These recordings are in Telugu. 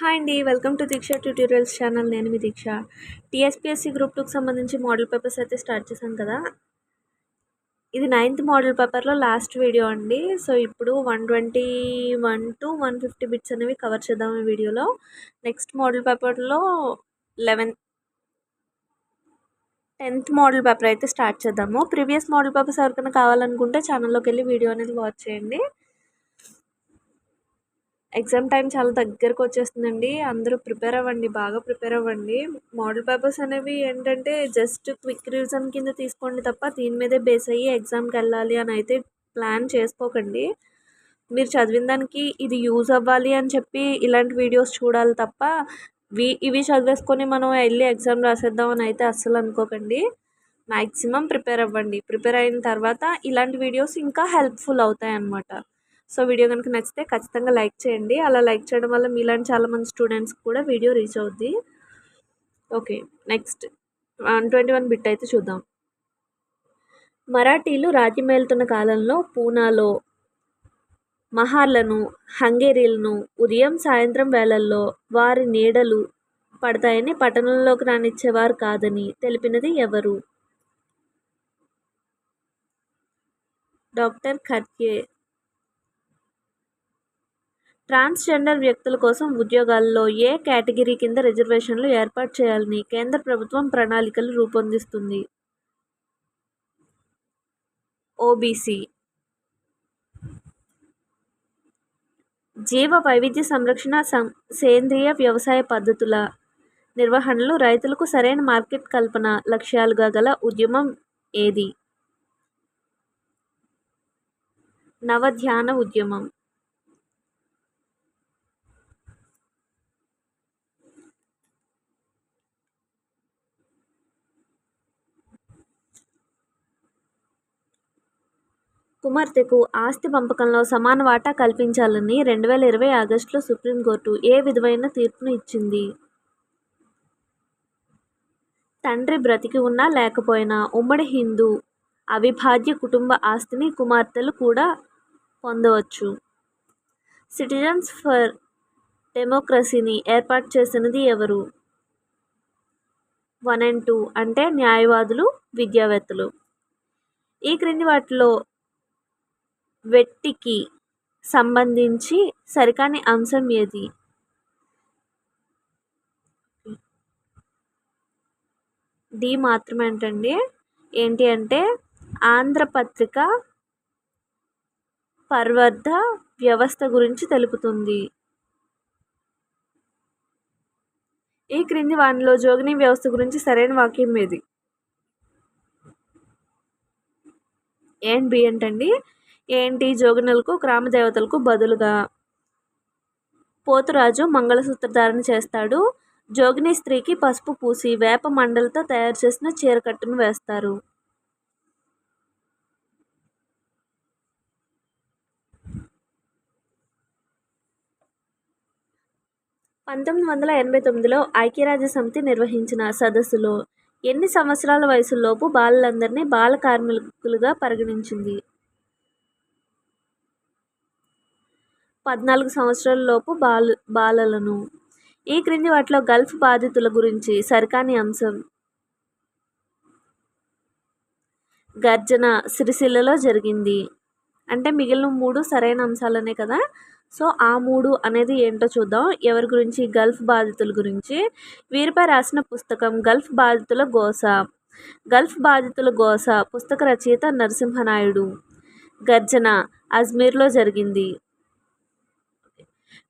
హాయ్ అండి welcome to Deeksha tutorials channel. నేను మీ దీక్ష. టీఎస్పీఎస్సీ గ్రూప్ టూకి సంబంధించి మోడల్ పేపర్స్ అయితే స్టార్ట్ చేశాను కదా. ఇది నైన్త్ మోడల్ పేపర్లో లాస్ట్ వీడియో అండి. సో ఇప్పుడు one twenty one to one fifty bits అనేవి కవర్ చేద్దాం ఈ వీడియోలో. నెక్స్ట్ మోడల్ పేపర్లో లెవెన్ టెన్త్ మోడల్ పేపర్ అయితే స్టార్ట్ చేద్దాము. ప్రీవియస్ మోడల్ పేపర్స్ ఎవరికైనా కావాలనుకుంటే ఛానల్లోకి వెళ్ళి వీడియో అనేది వాచ్ చేయండి. ఎగ్జామ్ టైం చాలా దగ్గరకు వచ్చేస్తుందండి. అందరూ ప్రిపేర్ అవ్వండి బాగా ప్రిపేర్ అవ్వండి. మోడల్ పేపర్స్ అనేవి ఏంటంటే జస్ట్ క్విక్ రివిజన్ కింద తీసుకోండి తప్ప దీని మీదే బేస్ అయ్యి ఎగ్జామ్కి వెళ్ళాలి అని అయితే ప్లాన్ చేసుకోకండి. మీరు చదివిన దానికి ఇది యూజ్ అవ్వాలి అని చెప్పి ఇలాంటి వీడియోస్ చూడాలి తప్ప వి ఇవి చదివేసుకొని మనం వెళ్ళి ఎగ్జామ్ రాసేద్దాం అని అయితే అస్సలు అనుకోకండి. మ్యాక్సిమం ప్రిపేర్ అవ్వండి. ప్రిపేర్ అయిన తర్వాత ఇలాంటి వీడియోస్ ఇంకా హెల్ప్ఫుల్ అవుతాయి అన్నమాట సో వీడియో కనుక నచ్చితే ఖచ్చితంగా లైక్ చేయండి. అలా లైక్ చేయడం వల్ల మీలాంటి చాలామంది స్టూడెంట్స్కి కూడా వీడియో రీచ్ అవుద్ది. Okay next. One twenty one bit అయితే చూద్దాం. మరాఠీలు రాజ్యమేలుతున్న కాలంలో పూనాలో మహార్లను హంగేరీలను ఉదయం సాయంత్రం వేళల్లో వారి నీడలు పడతాయని పట్టణంలోకి రానిచ్చేవారు కాదని తెలిపినది ఎవరు? డాక్టర్ ఖర్కే ట్రాన్స్జెండర్ వ్యక్తుల కోసం ఉద్యోగాల్లో ఏ కేటగిరీ కింద రిజర్వేషన్లు ఏర్పాటు చేయాలని కేంద్ర ప్రభుత్వం ప్రణాళికలు రూపొందిస్తుంది. ఓబీసీ జీవ వైవిధ్య సంరక్షణ సేంద్రియ వ్యవసాయ పద్ధతుల నిర్వహణలో రైతులకు సరైన మార్కెట్ కల్పన లక్ష్యాలుగా గల ఉద్యమం ఏది? నవధ్యాన ఉద్యమం కుమార్తెకు ఆస్తి పంపకంలో సమాన వాటా కల్పించాలని రెండు వేల ఇరవై ఆగస్టులో సుప్రీంకోర్టు ఏ విధమైన తీర్పును ఇచ్చింది? తండ్రి బ్రతికి ఉన్నా లేకపోయినా ఉమ్మడి హిందూ అవిభాజ్య కుటుంబ ఆస్తిని కుమార్తెలు కూడా పొందవచ్చు. సిటిజన్స్ ఫర్ డెమోక్రసీని ఏర్పాటు చేసినది ఎవరు? వన్ అండ్ టూ అంటే న్యాయవాదులు విద్యావేత్తలు. ఈ క్రింది వాటిలో వెట్టికి సంబంధించి సరికాని అంశం ఏది? డి మాత్రమే అంటండి ఏంటి అంటే ఆంధ్రపత్రిక పర్వత వ్యవస్థ గురించి తెలుపుతుంది. ఈ క్రింది వానిలో జోగిని వ్యవస్థ గురించి సరైన వాక్యం ఏది? అండ్ బి ఏంటండి ఏంటి? జోగినలకు గ్రామ దేవతలకు బదులుగా. పోతురాజు మంగళసూత్ర ధారణ చేస్తాడు. జోగిని స్త్రీకి పసుపు పూసి వేప మండలతో తయారు చేసిన చీరకట్టును వేస్తారు. పంతొమ్మిది వందల ఎనభై తొమ్మిదిలో ఐక్యరాజ్య సమితి నిర్వహించిన సదస్సులో ఎన్ని సంవత్సరాల వయసులోపు బాలలందరినీ బాల కార్మికులుగా పరిగణించింది? పద్నాలుగు సంవత్సరాల లోపు బాల బాలలను. ఈ క్రింది వాటిలో గల్ఫ్ బాధితుల గురించి సరికాని అంశం. గర్జన సిరిసిల్లలో జరిగింది. అంటే మిగిలిన మూడు సరైన అంశాలనే కదా? సో ఆ మూడు అనేది ఏంటో చూద్దాం. ఎవరి గురించి? గల్ఫ్ బాధితుల గురించి. వీరిపై రాసిన పుస్తకం గల్ఫ్ బాధితుల గోస. గల్ఫ్ బాధితుల గోస పుస్తక రచయిత నరసింహనాయుడు. గర్జన అజ్మీర్లో జరిగింది.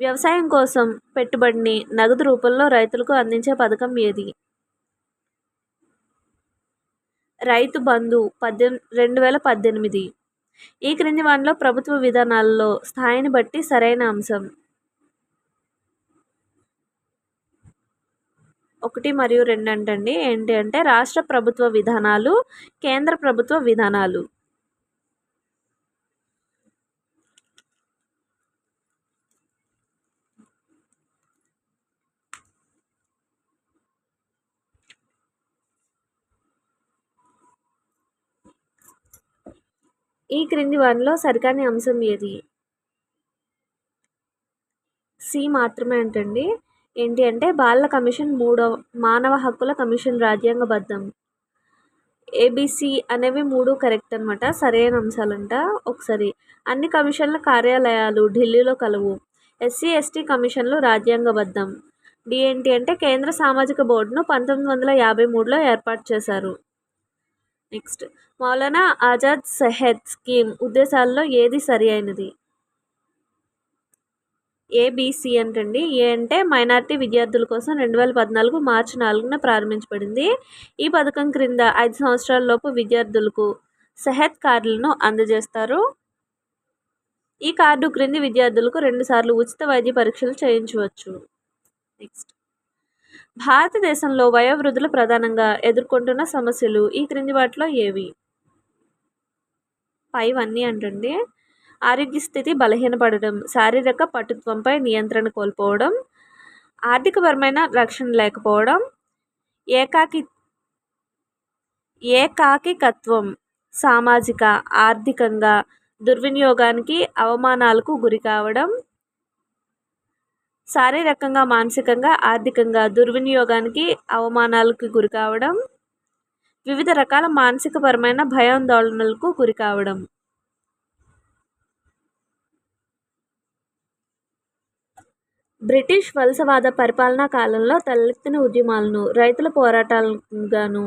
వ్యవసాయం కోసం పెట్టుబడిని నగదు రూపంలో రైతులకు అందించే పథకం ఏది? రైతు బంధు పద్దెన్ రెండు వేల పద్దెనిమిది. ఈ క్రింది వాటిలో ప్రభుత్వ విధానాలలో స్థాయిని బట్టి సరైన అంశం. ఒకటి మరియు రెండు అంటండి. ఏంటి అంటే రాష్ట్ర ప్రభుత్వ విధానాలు కేంద్ర ప్రభుత్వ విధానాలు. ఈ క్రింది వారిలో సరికాని అంశం ఏది? సి మాత్రమే అంటండి. ఏంటి అంటే బాలల కమిషన్ మూడవ మానవ హక్కుల కమిషన్ రాజ్యాంగబద్ధం. ఏబిసి అనేవి మూడు కరెక్ట్ అనమాట సరైన అంశాలంట ఒకసారి. అన్ని కమిషన్ల కార్యాలయాలు ఢిల్లీలో కలవు. ఎస్సీ ఎస్టీ కమిషన్లు రాజ్యాంగబద్ధం. డిఎన్టీ అంటే కేంద్ర సామాజిక బోర్డును పంతొమ్మిది వందల యాభై మూడులో ఏర్పాటు చేశారు. నెక్స్ట్. మౌలానా ఆజాద్ సెహెద్ స్కీమ్ ఉద్దేశాల్లో ఏది సరి అయినది ఏబిసి అంటండి. ఏ అంటే మైనార్టీ విద్యార్థుల కోసం రెండు వేల పద్నాలుగు మార్చి నాలుగున ప్రారంభించబడింది. ఈ పథకం క్రింద ఐదు సంవత్సరాల లోపు విద్యార్థులకు సెహత్ కార్డులను అందజేస్తారు. ఈ కార్డు క్రింది విద్యార్థులకు రెండుసార్లు ఉచిత వైద్య పరీక్షలు చేయించవచ్చు. నెక్స్ట్. భారతదేశంలో వయోవృద్ధులు ప్రధానంగా ఎదుర్కొంటున్న సమస్యలు ఈ క్రింది వాటిలో ఏవి? పైవన్నీ అంటండి ఆరోగ్య స్థితి బలహీనపడడం శారీరక పటుత్వంపై నియంత్రణ కోల్పోవడం ఆర్థికపరమైన రక్షణ లేకపోవడం ఏకాకి ఏకాకికత్వం సామాజిక ఆర్థికంగా దుర్వినియోగానికి అవమానాలకు గురి కావడం శారీరకంగా మానసికంగా ఆర్థికంగా దుర్వినియోగానికి అవమానాలకు గురి కావడం వివిధ రకాల మానసికపరమైన భయాందోళనలకు గురి కావడం. బ్రిటిష్ వలసవాద పరిపాలనా కాలంలో తలెత్తిన ఉద్యమాలను రైతుల పోరాటాలుగాను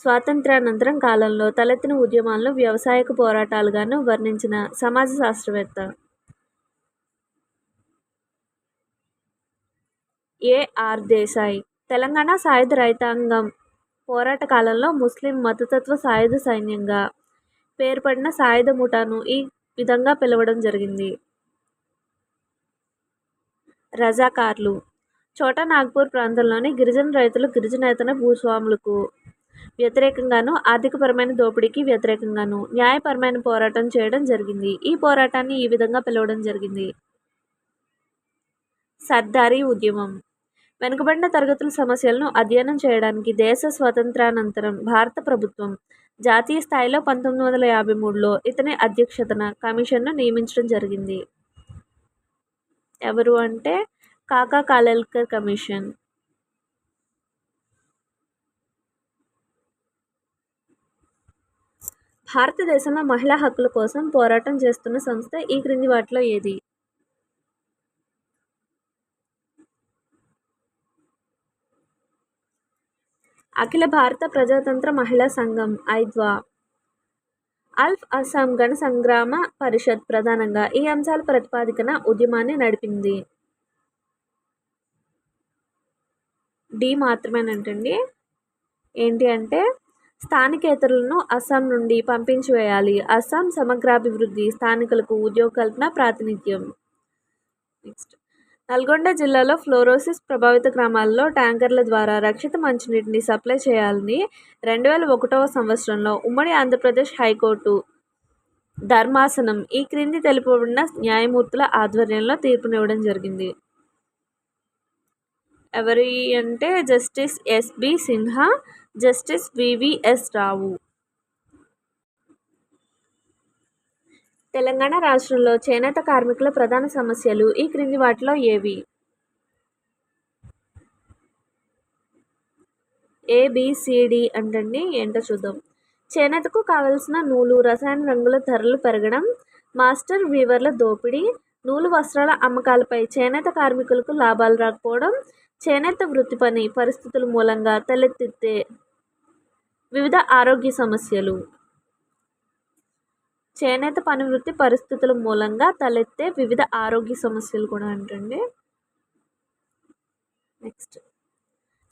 స్వాతంత్ర్యానంతరం కాలంలో తలెత్తిన ఉద్యమాలను వ్యవసాయక పోరాటాలుగాను వర్ణించిన సమాజ శాస్త్రవేత్త ఏఆర్ దేశాయ్. తెలంగాణ సాయుధ రైతాంగం పోరాట కాలంలో ముస్లిం మతతత్వ సాయుధ సైన్యంగా పేర్పడిన సాయుధ ముఠాను ఈ విధంగా పిలవడం జరిగింది. రజాకార్లు. చోటా నాగ్పూర్ ప్రాంతంలోని గిరిజన రైతులు గిరిజనేతన భూస్వాములకు వ్యతిరేకంగాను ఆర్థికపరమైన దోపిడీకి వ్యతిరేకంగాను న్యాయపరమైన పోరాటం చేయడం జరిగింది. ఈ పోరాటాన్ని ఈ విధంగా పిలవడం జరిగింది. సర్దారీ ఉద్యమం. వెనుకబడిన తరగతుల సమస్యలను అధ్యయనం చేయడానికి దేశ స్వతంత్రానంతరం భారత ప్రభుత్వం జాతీయ స్థాయిలో పంతొమ్మిది వందల యాభై మూడులో ఇతని అధ్యక్షతన కమిషన్ను నియమించడం జరిగింది. ఎవరు అంటే? కాకా కాలేల్కర్ కమిషన్. భారతదేశంలో మహిళా హక్కుల కోసం పోరాటం చేస్తున్న సంస్థ ఈ క్రింది వాటిలో ఏది? అఖిల భారత ప్రజాతంత్ర మహిళా సంఘం ఐద్వా. అల్ఫ్ అస్సాం గణ సంగ్రామ పరిషత్ ప్రధానంగా ఈ అంశాల ప్రతిపాదికన ఉద్యమాన్ని నడిపింది. డి మాత్రమేనంటండి. ఏంటి అంటే స్థానికేతరులను అస్సాం నుండి పంపించి వేయాలి అస్సాం సమగ్రాభివృద్ధి స్థానికులకు ఉద్యోగ కల్పన ప్రాతినిధ్యం. నెక్స్ట్. నల్గొండ జిల్లాలో ఫ్లోరోసిస్ ప్రభావిత గ్రామాల్లో ట్యాంకర్ల ద్వారా రక్షిత మంచినీటిని సప్లై చేయాలని రెండు వేల ఒకటవ సంవత్సరంలో ఉమ్మడి ఆంధ్రప్రదేశ్ హైకోర్టు ధర్మాసనం ఈ క్రింది తెలుపబడిన న్యాయమూర్తుల ఆధ్వర్యంలో తీర్పునివ్వడం జరిగింది. ఎవరి అంటే justice S B Sinha justice V V S Rao. Telangana రాష్ట్రంలో చేనేత కార్మికుల ప్రధాన సమస్యలు ఈ క్రింది వాటిలో ఏవి? ఏబిసిడి అంటండి. ఏంటో చూద్దాం. చేనేతకు కావలసిన నూలు రసాయన రంగుల ధరలు పెరగడం మాస్టర్ వీవర్ల దోపిడీ నూలు వస్త్రాల అమ్మకాలపై చేనేత కార్మికులకు లాభాలు రాకపోవడం చేనేత వృత్తి పని పరిస్థితుల మూలంగా తలెత్తితే వివిధ ఆరోగ్య సమస్యలు. చేనేత పని వృత్తి పరిస్థితుల మూలంగా తలెత్తే వివిధ ఆరోగ్య సమస్యలు కూడా అంటండి. నెక్స్ట్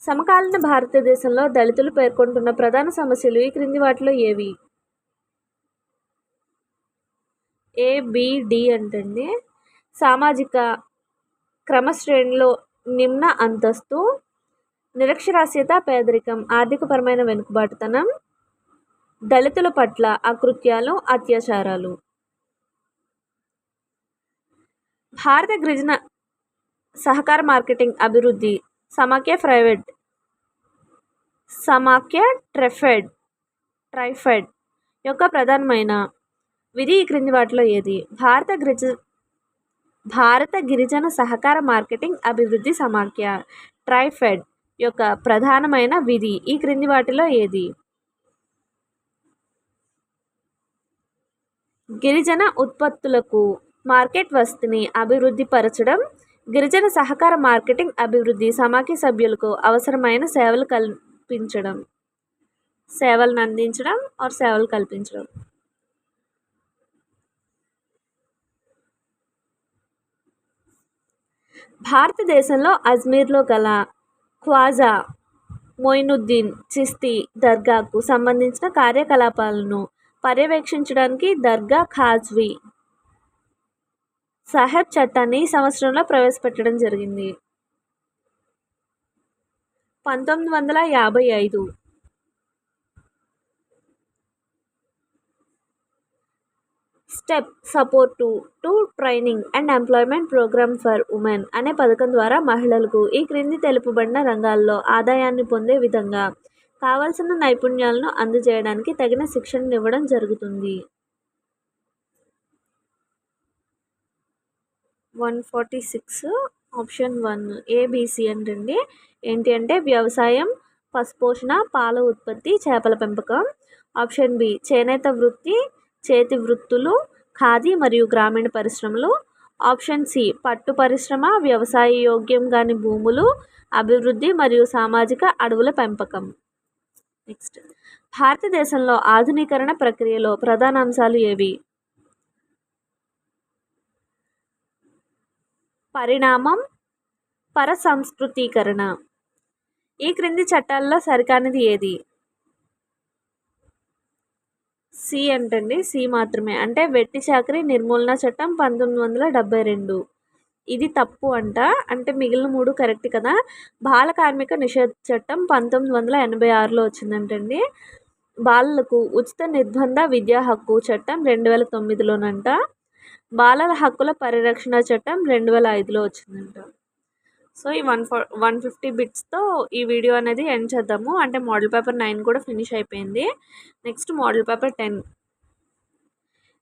సమకాలీన భారతదేశంలో దళితులు పేర్కొంటున్న ప్రధాన సమస్యలు ఈ క్రింది వాటిలో ఏవి? ఏబిడి అంటండి. సామాజిక క్రమశ్రేణిలో నిమ్న అంతస్తు నిరక్షరాస్యత పేదరికం ఆర్థికపరమైన వెనుకబాటుతనం దళితుల పట్ల అకృత్యాలు అత్యాచారాలు. భారత గిరిజన సహకార మార్కెటింగ్ అభివృద్ధి సమాఖ్య ప్రైవేట్ సమాఖ్య ట్రెఫెడ్ ట్రైఫెడ్ యొక్క ప్రధానమైన విధి ఈ క్రింది వాటిలో ఏది? భారత గిరిజ భారత గిరిజన సహకార మార్కెటింగ్ అభివృద్ధి సమాఖ్య ట్రైఫెడ్ యొక్క ప్రధానమైన విధి ఈ క్రింది వాటిలో ఏది? గిరిజన ఉత్పత్తులకు మార్కెట్ వసతిని అభివృద్ధి పరచడం గిరిజన సహకార మార్కెటింగ్ అభివృద్ధి సమాఖ్య సభ్యులకు అవసరమైన సేవలు కల్పించడం. సేవలను అందించడం ఆర్ సేవలు కల్పించడం. భారతదేశంలో అజ్మీర్లో గల ఖ్వాజా మొయినుద్దీన్ చిస్తీ దర్గాకు సంబంధించిన కార్యకలాపాలను పర్యవేక్షించడానికి దర్గా ఖాజ్వీ సాహెబ్ చట్టాన్ని ఈ సంవత్సరంలో ప్రవేశపెట్టడం జరిగింది. పంతొమ్మిది వందల యాభై ఐదు step support to training and employment programme for women అనే పథకం ద్వారా మహిళలకు ఈ క్రింది తెలుపబడిన రంగాల్లో ఆదాయాన్ని పొందే విధంగా కావాల్సిన నైపుణ్యాలను అందజేయడానికి తగిన శిక్షణ ఇవ్వడం జరుగుతుంది. One forty six option one A B C అంటండి. ఏంటి అంటే వ్యవసాయం పశుపోషణ పాల ఉత్పత్తి చేపల పెంపకం. ఆప్షన్ బి చేనేత వృత్తి చేతి వృత్తులు ఖాదీ మరియు గ్రామీణ పరిశ్రమలు. ఆప్షన్ సి పట్టు పరిశ్రమ వ్యవసాయ యోగ్యం కాని భూములు అభివృద్ధి మరియు సామాజిక అడవుల పెంపకం. నెక్స్ట్ భారతదేశంలో ఆధునీకరణ ప్రక్రియలో ప్రధాన అంశాలు ఏవి? పరిణామం పరసంస్కృతీకరణ. ఈ క్రింది చట్టాల్లో సరికానిది ఏది? సి అంటండి. సి మాత్రమే. అంటే వెట్టి చాకరీ నిర్మూలన చట్టం పంతొమ్మిది వందల డెబ్బై రెండు. ఇది తప్పు అంట. అంటే మిగిలిన మూడు కరెక్ట్ కదా. బాల కార్మిక నిషేధ చట్టం పంతొమ్మిది వందల ఎనభై ఆరులో వచ్చిందంటండి. బాలలకు ఉచిత నిర్బంధ విద్యా హక్కు చట్టం రెండు వేల తొమ్మిదిలోనంట. బాలల హక్కుల పరిరక్షణ చట్టం రెండు వేల ఐదులో వచ్చిందంట. సో ఈ వన్ ఫో వన్ ఫిఫ్టీ బిట్స్తో ఈ వీడియో అనేది ఎండ్ చేద్దాము. అంటే మోడల్ పేపర్ నైన్ కూడా ఫినిష్ అయిపోయింది. Next model paper ten.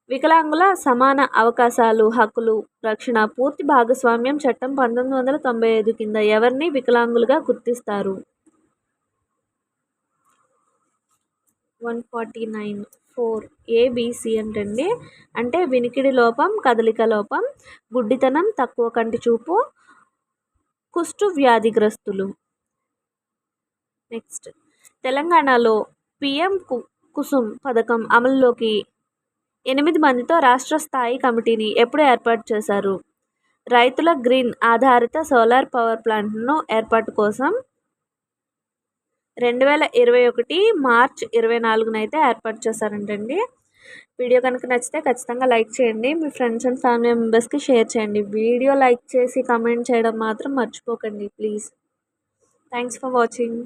వికలాంగుల సమాన అవకాశాలు హక్కులు రక్షణ పూర్తి భాగస్వామ్యం చట్టం పంతొమ్మిది వందల తొంభై ఐదు కింద ఎవరిని వికలాంగులుగా గుర్తిస్తారు? One forty nine four A B C అంటండి. అంటే వినికిడి లోపం కదలిక లోపం గుడ్డితనం తక్కువ కంటి చూపు కుష్టు వ్యాధిగ్రస్తులు. నెక్స్ట్ తెలంగాణలో పిఎం కు కుసుమ్ పథకం అమల్లోకి ఎనిమిది మందితో రాష్ట్ర స్థాయి కమిటీని ఎప్పుడు ఏర్పాటు చేశారు. రైతుల గ్రీన్ ఆధారిత సోలార్ పవర్ ప్లాంట్ను ఏర్పాటు కోసం రెండు వేల ఇరవై ఒకటి మార్చ్ ఇరవై నాలుగున అయితే ఏర్పాటు చేశారంటండి. వీడియో కనుక నచ్చితే ఖచ్చితంగా లైక్ చేయండి. మీ ఫ్రెండ్స్ అండ్ ఫ్యామిలీ మెంబర్స్కి షేర్ చేయండి. వీడియో లైక్ చేసి కమెంట్ చేయడం మాత్రం మర్చిపోకండి ప్లీజ్. Thanks for watching.